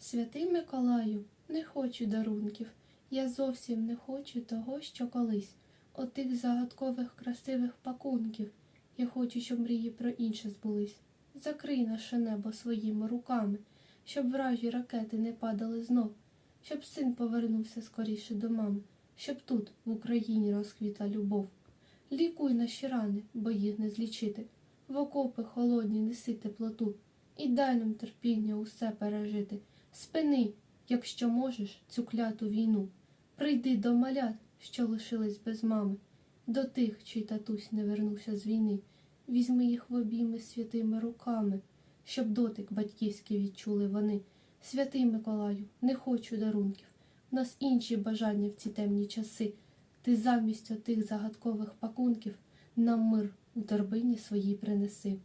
Святий Миколаю, не хочу дарунків, я зовсім не хочу того, що колись, отих загадкових красивих пакунків. Я хочу, щоб мрії про інше збулись. Закрий наше небо своїми руками, щоб вражі ракети не падали знов, щоб син повернувся скоріше до мами, щоб тут, в Україні, розквітла любов. Лікуй наші рани, бо їх не злічити. В окопи холодні неси теплоту, і дай нам терпіння усе пережити. Спини, якщо можеш, цю кляту війну. Прийди до малят, що лишились без мами, до тих, чий татусь не вернувся з війни. Візьми їх в обійми святими руками, щоб дотик батьківський відчули вони. Святий Миколаю, не хочу дарунків. В нас інші бажання в ці темні часи. Ти замість отих загадкових пакунків нам мир у торбині своїй принеси.